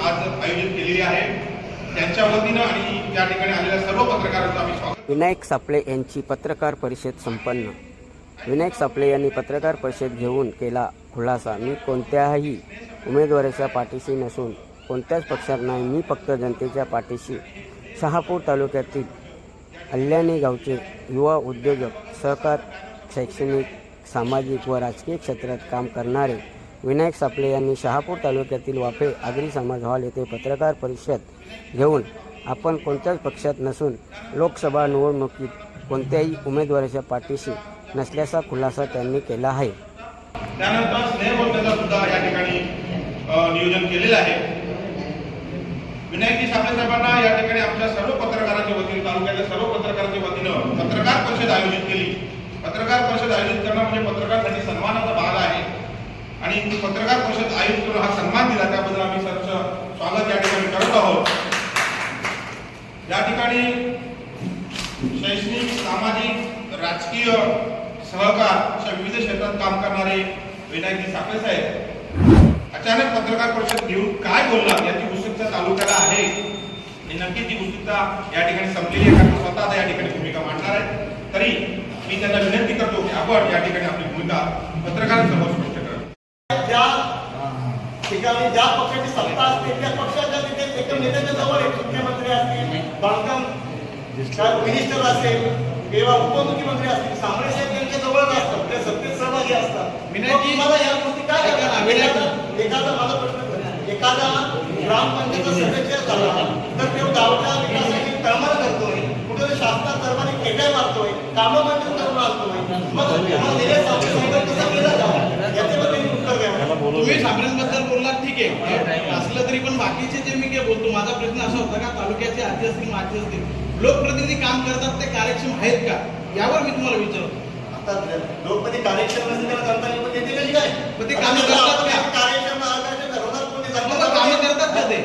आज आयोजित केलेली आहे त्यांच्या वतीनं आणि या ठिकाणी आलेल्या सर्व पत्रकारांचं आम्ही स्वागत विनायक सापळे यांची पत्रकार परिषद संपन्न. विनायक सापळे यांनी पत्रकार परिषद घेऊन केला खुलासा. मी कोणत्याही उमेदवाराच्या पाठीशी नसून कोणत्याच पक्षात नाही मी फक्त जनतेच्या पाठीशी. शहापूर तालुक्यातील अल्याणी गावचे युवा उद्योजक सहकार शैक्षणिक सामाजिक व राजकीय क्षेत्रात काम करणारे विनायक सापळे यांनी शहापूर तालुक्यातील वाफे आगरी समाज हॉल येथे पत्रकार परिषद घेऊन आपण कोणत्याच पक्षात नसून लोकसभा निवडणुकीत कोणत्याही उमेदवाराच्या पाठीशी नसल्याचा खुलासा त्यांनी केला आहे. त्यानंतर स्नेहबोधण्याचा सुद्धा या ठिकाणी नियोजन केलेलं आहे. विनायकजी सापळे साहेबांना या ठिकाणी आमच्या सर्व पत्रकारांच्या वतीने तालुक्याच्या सर्व पत्रकारांच्या वतीनं पत्रकार परिषद आयोजित केली. पत्रकार परिषद आयोजित करणं म्हणजे पत्रकारांसाठी सन्मानाचा भाग आहे. आणि पत्रकार परिषद आयुक्त करून हा सन्मान दिला त्याबद्दल आम्ही सरचं स्वागत या ठिकाणी करत आहोत. या ठिकाणी शैक्षणिक सामाजिक राजकीय सहकार अशा विविध क्षेत्रात काम करणारे विनायकजी साखरे साहेब अचानक पत्रकार परिषद घेऊन काय बोलला याची उत्सुकता तालुक्याला आहे. आणि नक्की ती उत्सुकता या ठिकाणी संपलेली आहे कारण स्वतः या ठिकाणी भूमिका मांडणार आहे. तरी मी त्यांना विनंती करतो की आपण या ठिकाणी आपली भूमिका पत्रकारांसमोर स्पष्ट ज्या ठिकाणी ज्या पक्षाची सत्ता असते त्या पक्षाच्या तिथे एकदम नेत्याच्या जवळ एक मुख्यमंत्री असतील बांधकाम मिनिस्टर असेल किंवा उपमुख्यमंत्री असतील सामरे साहेब त्यांच्या जवळच असतात ते सत्तेत सहभागी असतात विनयजी, तुम्हाला या गोष्टी काय? विनयजी. एखादा माझा प्रश्न एखादा ग्रामपंचायत सदस्य झाला तर तो गावच्या विकासाची कामं करतोय कुठे शासनात दरबारी खेट्या मारतोय कामं मंजूर करून आणतोय मग सावंत साहेब कसं केलं जावं याच्यावर त्यांनी उत्तर द्यावं तुम्ही साबऱ्यांबद्दल बोललात ठीक आहे असलं तरी पण बाकीचे जे मी काय बोलतो माझा प्रश्न असा होता का तालुक्याचे आधी असतील माझे असतील लोकप्रतिनिधी काम करतात ते कार्यक्षम आहेत का? यावर मी तुम्हाला विचारतो. आता लोकपती कार्यक्षम नसेल त्याला जनता निवडून देते कशी काय? पण ते कामं करतात का? कार्यक्षम कोणी कामं करतात का ते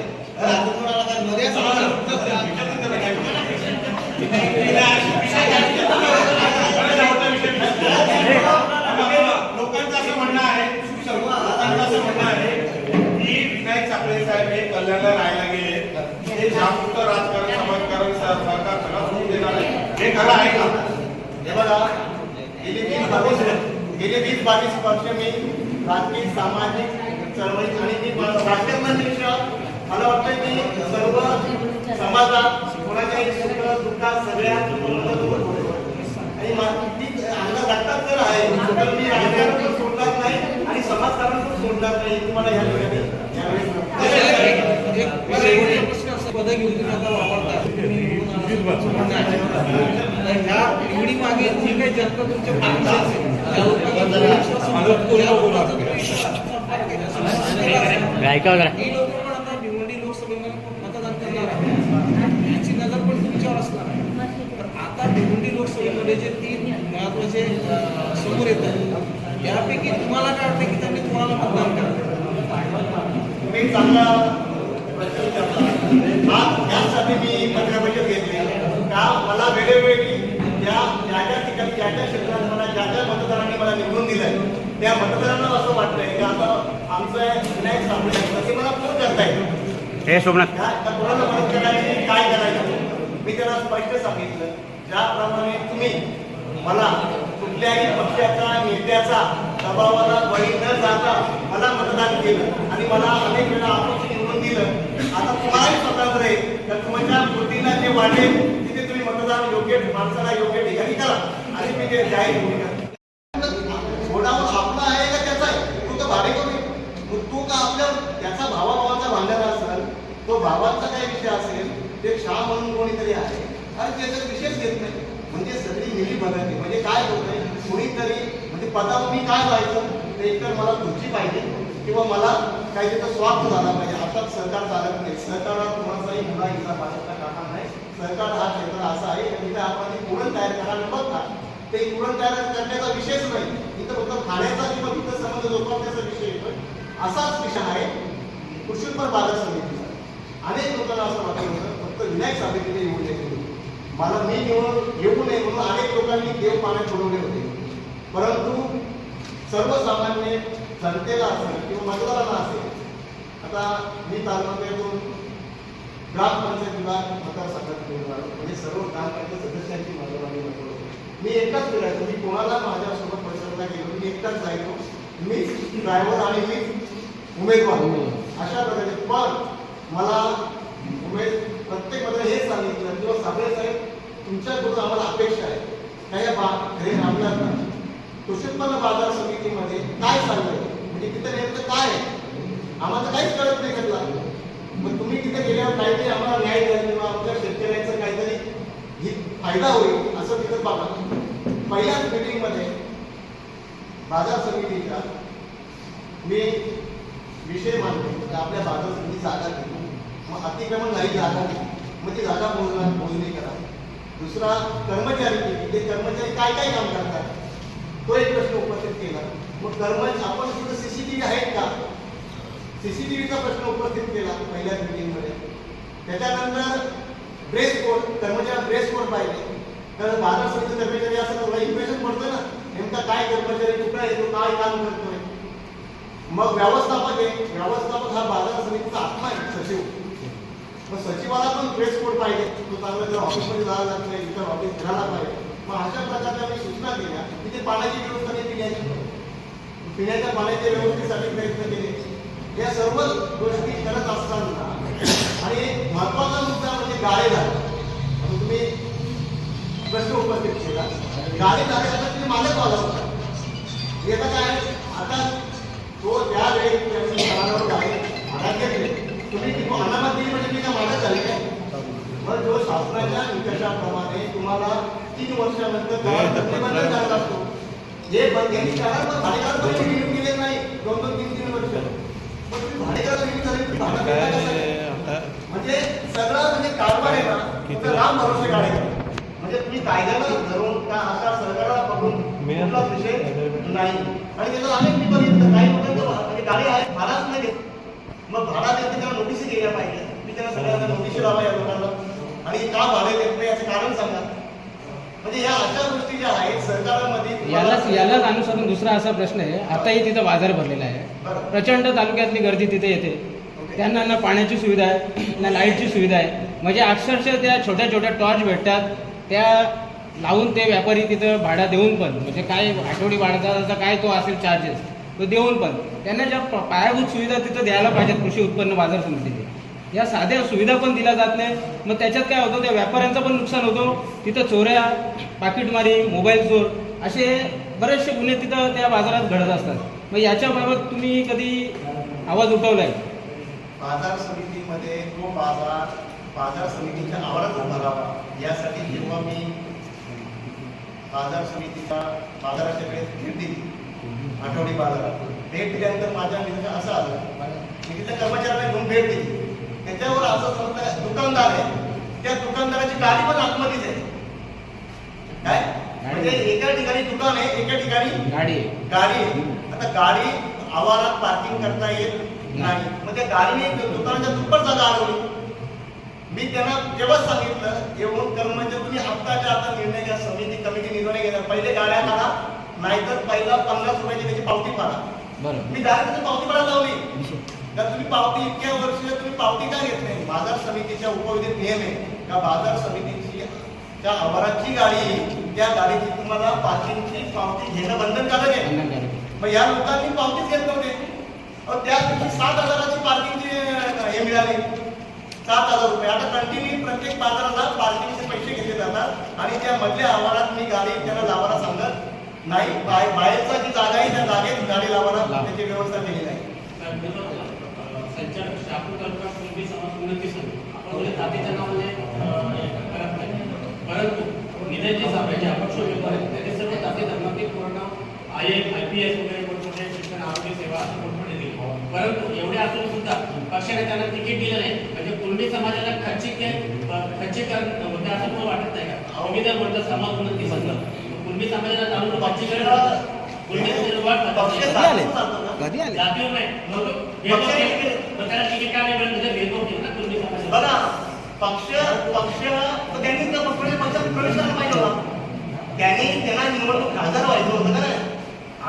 या समाजात लोकांचं असं म्हणणं आहे लोकांचं असं म्हणणं आहे की विनायक साखळे साहेब हे कल्याणला राहायला गेले हे जागृत राजकारण समाजकारण सह- सहकार सगळं सोडून देणार आहे हे खरं आहे का हे बघा गेली वीस बावीस गेली वीस बावीस वर्ष मी राजकीय सामाजिक चळवळी आणि मी राजकारणापेक्षा मला वाटतं की सर्व समाजात कोणाच्याही सुख दुःखात सगळ्या आणि मा- ती अंगात रक्तात जर आहे तर मी राजकारण पण सोडणार नाही आणि समाजकारण पण सोडणार नाही. तुम्हाला या ठिकाणी यावेळी पद घेऊन तुम्ही आता वापरता तर ह्या निवडीमागे जी काही जनता तुमच्या पाठीशी असेल, ही लोक पण आता भिवंडी लोकसभेमध्ये मतदान करणार याची नजर पण तुमच्यावर असणार आहे. तर आता भिवंडी लोकसभेमध्ये जे तीन महत्त्वाचे समोर येत आहेत यापैकी तुम्हाला काय वाटतं की त्यांनी कोणाला मतदान करावं? चांगला प्रश्न विचारला आज यासाठी मी पत्रपरिषद घेतली का मला वेळोवेळी त्या ज्या ज्या ठिकाणी ज्या ज्या क्षेत्रात मला ज्या ज्या मतदारांनी मला निवडून दिलंय त्या मतदारांना असं वाटतंय की आता आमचं विनायक आहेत, ते मला फोन करतायत. हे सोमनाथ. कोणाला मदत करायची काय करायचं? मी त्यांना स्पष्ट सांगितलं. ज्याप्रमाणे तुम्ही मला कुठल्याही पक्षाचा नेत्याचा दबावाला बळी न जाता मला मतदान केलं आणि मला अनेक वेळा अपक्ष निवडून दिलं. आता तुम्हालाही स्वतंत्र आहे. तर तुमच्या कृतीला जे वाटेल तिथे तुम्ही मतदान योग्य माणसाला योग्य ठिकाणी करा. आणि जाहीर घोडावर आपला आहे का त्याचा आहे? तू तर भाडेकरू आहे. मग तू का आपल्या त्याचा भावाभावाचा भांडण असेल तो भावाचा काही विषय असेल ते शाह म्हणून कोणीतरी आहे आणि त्याचा विषयच घेत नाही. म्हणजे सगळी मिली बघायची म्हणजे काय होतंय? कोणीतरी म्हणजे पदावर मी काय व्हायचं? ते एकतर मला तुमची पाहिजे किंवा मला काही त्याचा स्वार्थ झाला पाहिजे. आता सरकार चालत नाही. सरकारला कोणाचाही मुला हिस्सा बाळगता कामा नाही. सरकार हा क्षेत्र असा आहे की तिथे आपण ते पुरण तयार करायला बघता ते पुरण तयार करण्याचा विषयच नाही. इथं फक्त खाण्याचा किंवा तिथं संबंध जोपासण्याचा विषय येतोय असाच विषय आहे कृषी उत्पन्न बाजार समितीचा. अनेक लोकांना असं वाटलं होतं फक्त विनायक साबेकडे येऊ नये मला मी निवडून येऊ नये म्हणून अनेक लोकांनी देव पाण्यात सोडवले होते. परंतु सर्वसामान्य जनतेला असेल किंवा मतदारांना असेल आता मी तालुक्यातून ग्रामपंचायत विभाग मतदारसंघात निवडून आलो म्हणजे सर्व ग्रामपंचायत सदस्यांची मतदार मी एकटाच फिरायचो मी कोणाला माझ्यासोबत परिसराला गेलो मी एकटाच जायचो मीच ड्रायव्हर आणि मीच उमेदवार. अशा प्रकारे. पण मला उमेद प्रत्येकमध्ये हेच सांगितलं किंवा साबळे साहेब तुमच्याकडून आम्हाला अपेक्षा आहे. का या बा हे आमदार कृषी उत्पन्न बाजार समितीमध्ये काय चाललंय म्हणजे तिथं नेमकं काय आहे? आम्हाला काहीच कळत नाही त्यातला. मग तुम्ही तिथे गेल्यावर काहीतरी आम्हाला न्याय द्या किंवा आपल्या शेतकऱ्यांचा काहीतरी हित फायदा होईल. जसं तिथं बघा पहिल्याच मीटिंगमध्ये बाजार समितीच्या मी विषय मानतो की म्हणजे आपल्या बाजार समिती जागा घेतो मग अतिक्रमण नाही जागा नाही. मग ती जागा मोजणार मोजणी करा. दुसरा कर्मचारी किती ते कर्मचारी काय काय काम करतात? तो एक प्रश्न उपस्थित केला. मग कर्मचारी आपण तिथं सीसीटीव्ही आहेत का? सीसीटीव्हीचा प्रश्न उपस्थित केला पहिल्या मीटिंगमध्ये त्याच्यानंतर ड्रेस कोड कर्मचारी ड्रेस कोड पाहिजे तर बाजार समिती कर्मचारी असं तुला इम्प्रेशन पडतं ना नेमका काय कर्मचारी तुकडा येतो काय काम करतोय. मग व्यवस्थापक आहे. व्यवस्थापक हा बाजार समितीचा आत्मा आहे सचिव. मग सचिवाला पण ड्रेस कोड पाहिजे. तो चांगला जर ऑफिसमध्ये जायला जात नाही इतर ऑफिस घराला पाहिजे. मग अशा प्रकारच्या आम्ही सूचना केल्या तिथे पाण्याची व्यवस्था नाही पिण्याची. पिण्याच्या पाण्याच्या व्यवस्थेसाठी प्रयत्न केले. या सर्व गोष्टी करत असताना आणि महत्त्वाचा मुद्दा म्हणजे गाळे झाला प्रश्न उपस्थित केला. झाले आता तुम्ही मालक वाला होता याचा काय आता तो ज्या वेळी त्यांनी स्थानावर गाडी घेतले. तुम्ही ती अनामत दिली म्हणजे मी काय मालक झाले काय मग जो शासनाच्या निकषाप्रमाणे तुम्हाला तीन वर्षानंतर करार प्रतिबंध करायला असतो पण त्यांनी करार पण भाडेकरार केले नाही? दोन दोन तीन तीन वर्ष. मग तुम्ही भाडेकरार झाले भाडं? म्हणजे सगळं म्हणजे कारभार आहे ना राम भरोसे काढायचं. म्हणजे तुम्ही कायद्याला धरून का असा सरकारला पकडून कुठलाच विषय नाही. आणि त्याचं अनेक मी बघितलं काही लोकांचं म्हणजे गाडी आहे भाडाच नाही. देत मग भाडा देत त्यांना नोटीस गेल्या पाहिजे. मी त्यांना सगळ्यांना नोटीस लावा या लोकांना. आणि का भाडे देत नाही याचं कारण सांगा. म्हणजे या अशा गोष्टी ज्या आहेत सरकारमध्ये यालाच यालाच अनुसरून दुसरा असा प्रश्न आहे. आताही तिथं बाजार भरलेला आहे. प्रचंड तालुक्यातली गर्दी तिथे येते. त्यांना ना पाण्याची सुविधा आहे ना लाईटची सुविधा आहे. म्हणजे अक्षरशः त्या छोट्या छोट्या टॉर्च भेटतात. त्या लावून ते व्यापारी तिथं भाडा देऊन पण म्हणजे काय आठवडी भाड्याचा काय तो असेल चार्जेस तो देऊन पण त्यांना ज्या पायाभूत सुविधा तिथं द्यायला पाहिजेत कृषी उत्पन्न बाजार समितीने. या साध्या सुविधा पण दिल्या जात नाही. मग त्याच्यात काय होतं त्या व्यापाऱ्यांचं पण नुकसान होतं. तिथं चोऱ्या पाकिटमारी मोबाईल चोर असे बरेचसे गुन्हे तिथं त्या बाजारात घडत असतात. मग याच्याबाबत तुम्ही कधी आवाज उठवलाय? बाजार समितीमध्ये तो बाजार बाजार समितीच्या आवारात भरावा यासाठी जेव्हा मी बाजार बाजाराच्या वेळेस भेट दिली आठवडी बाजारात भेट दिल्यानंतर माझ्या निरीक्षण असं आलं मी तिथल्या कर्मचाऱ्यांना घेऊन भेट दिली. त्याच्यावर असं समजलं दुकानदार आहे. त्या दुकानदाराची गाडी पण आतमध्येच आहे. काय? म्हणजे एका ठिकाणी दुकान आहे एका ठिकाणी गाडी गाडी आहे. आता गाडी आवारात पार्किंग करता येत नाही. मग त्या गाडीने दुकानाच्या दुप्पट जागा अडवली मी त्यांना तेव्हाच सांगितलं येऊन कर्मचारी तुम्ही हप्ताच्या आता निर्णय घ्या समिती कमिटी निर्णय घेणार. पहिले गाड्या काढा नाहीतर पहिला पन्नास रुपयाची त्याची पावती पाडा. मी डायरेक्ट पावती पाडायला लावली. तर तुम्ही पावती इतक्या वर्ष तुम्ही पावती का घेत नाही? बाजार समितीच्या उपविधित नियम आहे. का बाजार समितीची त्या आवाराची गाडी त्या गाडीची तुम्हाला पार्किंगची पावती घेणं बंधनकारक आहे. मग या लोकांनी पावतीच घेत नव्हते. त्या दिवशी सात हजाराची पार्किंगची हे मिळाली. सात हजार रुपये. आता कंटिन्यू प्रत्येक बाजाराला पार्किंगचे पैसे घेतले जातात आणि त्या मधल्या आवारात मी गाडी त्याला लावायला सांगत नाही. बाहेरचा जी जागा आहे त्या जागेत गाडी लावायला त्याची व्यवस्था केली आहे संचालक शापूर तालुका कुणबी आपण बोलले जातीच्या नाही. परंतु निधन जे अपक्ष उमेदवार आहेत त्यांनी सर्व जाती धर्मातील पूर्ण I M I P S वगैरे मोठमोठे शिक्षण आरोग्य सेवा असं मोठमोठे दिले परंतु एवढे असून सुद्धा पक्षाने त्यांना तिकीट दिलं नाही. म्हणजे कुणबी समाजाला खच्चिक खच्चीकरण होते असं तुम्हाला वाटत नाही का? तुम्ही तर बोलता समाज उन्नती संघ कुणबी समाजाला जाणून खच्चीकरण जातीवर ना. जातीवर नाही. मग भेदभाव केला. मग त्याला तिकीट का नाही मिळत? म्हणजे भेदभाव केला ना कुणबी समाजाला. बघा पक्ष पक्ष त्यांनी त्या पक्षाने पक्षात प्रवेश करायला पाहिजे होता. त्यांनी त्यांना निवडणूक खासदार व्हायचं होतं का नाही?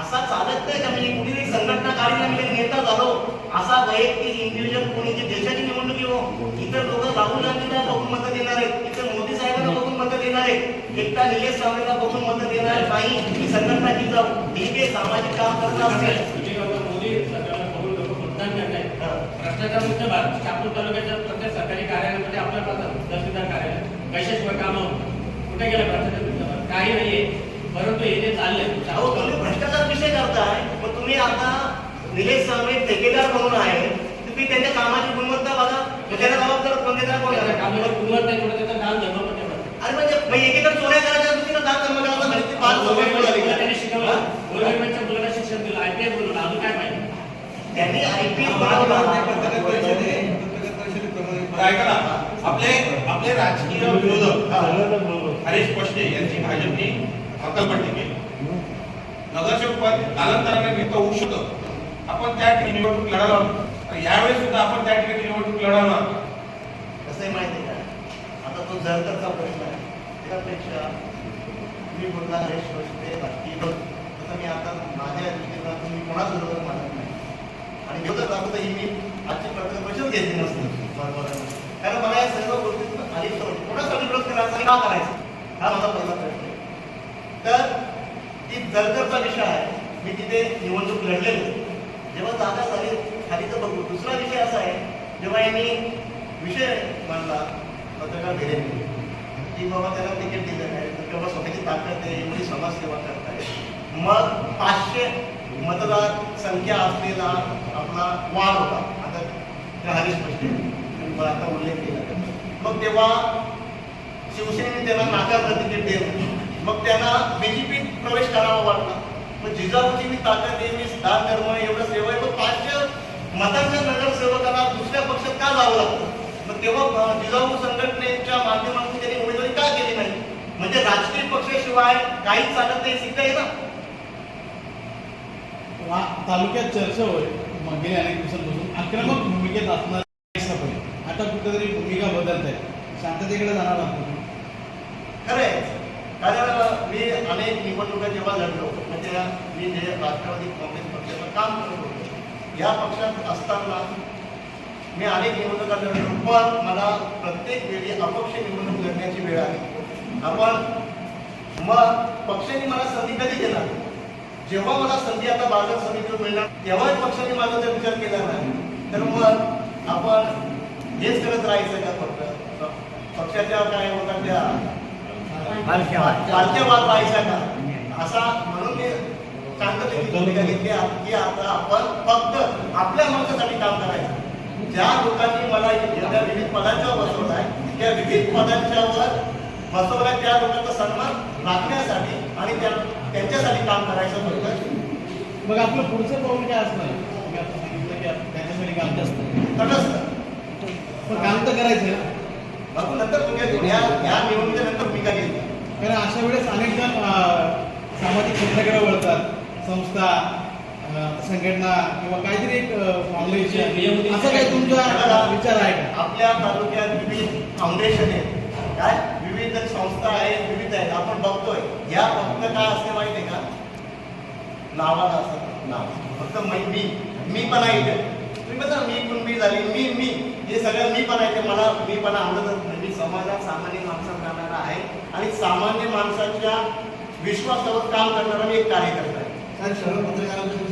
असा चालत नाही का? मी कुठेतरी संघटना काढली मी नेता झालो. असा वैयक्तिक इंडिव्हिज्युअल कोणी जी देशाची निवडणूक येऊ इतर लोक राहुल गांधीला बघून मतं देणार आहेत. इतर मोदी साहेबांना बघून मतं देणार आहेत. एकटा निलेश सावळेला बघून मतं देणार नाही मी संघटनाची जाऊ. ठीक आहे सामाजिक काम करत असेल म्हणजे हा. भारत. तालुक्याच्या प्रत्येक सरकारी कार्यालयामध्ये तहसीलदार कार्यालय. पैशाशिवाय कामं होत. कुठे गेलं भ्रष्टाचार काही नाहीये. परंतु हे जे चाललंय अहो तुम्ही भ्रष्टाचार विषय करताय मग तुम्ही आता निलेश सावळे ठेकेदार म्हणून आहे. तुम्ही त्यांच्या कामाची गुणवत्ता बघा. मग त्याला जबाबदार कोण देणार कोण देणार? कामावर गुणवत्ता थोडं त्याचा दान धर्म पण तेवढा अरे म्हणजे मग एकीकडे चोऱ्या करायच्या दुसरीकडे दान धर्म करायचा म्हणजे का? त्यांनी शिकवलं. गव्हर्नमेंटच्या मुलाला शिक्षण दिलं आय पी एस बोलवलं अजून काय पाहिजे त्यांनी आय पी बरं, ऐका आपले आपले राजकीय विरोधक हरीश पष्टे यांची भाजपने हकालपट्टी केली नगरसेवक पद कालांतराने रिक्त होऊ शकतं. आपण त्या ठिकाणी निवडणूक लढवणार आणि यावेळी सुद्धा आपण त्या ठिकाणी निवडणूक लढवणार कसं आहे माहिती का आता तो जरतरचा प्रश्न आहे. त्यापेक्षा मी बोलला हरेश पक्षे राजकीय तसं मी आता माझ्या दृष्टीकोनातून मी कोणाच बरोबर मानत नाही. आणि विरोधात दाखवता ही मी आजची पत्रकार परिषद घेतली नसते. कारण मला या सर्व गोष्टीतून आधी कोणाचा विरोध करायचा आणि का करायचा? हा माझा पहिला प्रश्न ती विषय आहे. मी तिथे निवडणूक लढलेलो. जेव्हा जागा झाली खाली तर बघू. दुसरा विषय असा आहे जेव्हा यांनी विषय मांडला पत्रकार भिडे की बाबा त्याला तिकीट दिलं नाही तर तेव्हा स्वतःची ताकद आहे एवढी समाजसेवा करताय. मग पाचशे मतदार संख्या असलेला आपला वाढ होता. आता त्या हरीश पश्चिम आता उल्लेख केला. मग तेव्हा शिवसेनेने त्याला नाकारलं तिकीट देणं मग त्यांना बीजेपीत प्रवेश करावा वाटला. मग जिजाऊची मी ताकद आहे मी दान धर्म एवढं सेवा आहे. मग पाचशे मतांच्या नगरसेवकांना दुसऱ्या पक्षात का जावं लागतं? मग तेव्हा जिजाऊ संघटनेच्या माध्यमातून त्यांनी उमेदवारी का केली नाही? म्हणजे राजकीय पक्षाशिवाय काहीच चालत नाही सिद्ध आहे ना तालुक्यात चर्चा होय. मग गेल्या अनेक दिवसांपासून आक्रमक भूमिकेत असणार. आता कुठेतरी भूमिका बदलत आहे शांततेकडे जाणार आपण खरंय. कारण मी अनेक निवडणुका जेव्हा लढलो म्हणजे मी जे राष्ट्रवादी काँग्रेस पक्षाचं काम करत होतो या पक्षात असताना मी अनेक निवडणुका लढलो पण मला प्रत्येक वेळी अपक्ष निवडणूक लढण्याची वेळ आली. आपण मग पक्षाने मला संधी कधी देणार जेव्हा मला संधी आता बाजार समितीवर मिळणार तेव्हाच पक्षाने माझा जर विचार केला नाही तर मग आपण हेच करत राहायचं का फक्त? पक्षाच्या काय होतात त्या पालख्या वाद. व्हायचा का? असा म्हणून मी भूमिका घेतली. आहे की आता आपण फक्त आपल्या माणसासाठी काम करायचं. ज्या लोकांनी मला या विविध पदांच्यावर बसवलाय त्या विविध पदांच्यावर बसवलाय त्या लोकांचा सन्मान राखण्यासाठी आणि त्या त्यांच्यासाठी काम करायचं फक्त मग आपलं पुढचं पाऊल काय असणार? त्यांच्यासाठी काम जास्त. तटस्थ. पण काम तर करायचं. ना. मग नंतर म्हणजे या या निवडणुकीनंतर भूमिका घेतली कारण अशा वेळेस अनेक जण सामाजिक क्षेत्राकडे वळतात. संस्था संघटना किंवा काहीतरी एक फाउंडेशन असं काही तुमचा विचार आहे का? आपल्या तालुक्यात विविध फाउंडेशन आहेत. काय? विविध संस्था आहेत विविध आहेत. आपण बघतोय. या फक्त काय असते माहिती आहे का? नावाला असतं. नाव. फक्त मी मी. पण आहे तुम्ही मी कुणबी झाली मी मी. हे सगळं मी पण आहे मला मी पण आवडतच नाही. मी समाजात सामान्य माणसात राहणारा आहे आणि सामान्य माणसाच्या विश्वासावर काम करणारा मी एक कार्यकर्ता आहे. सर सर्व पत्रकारांच्या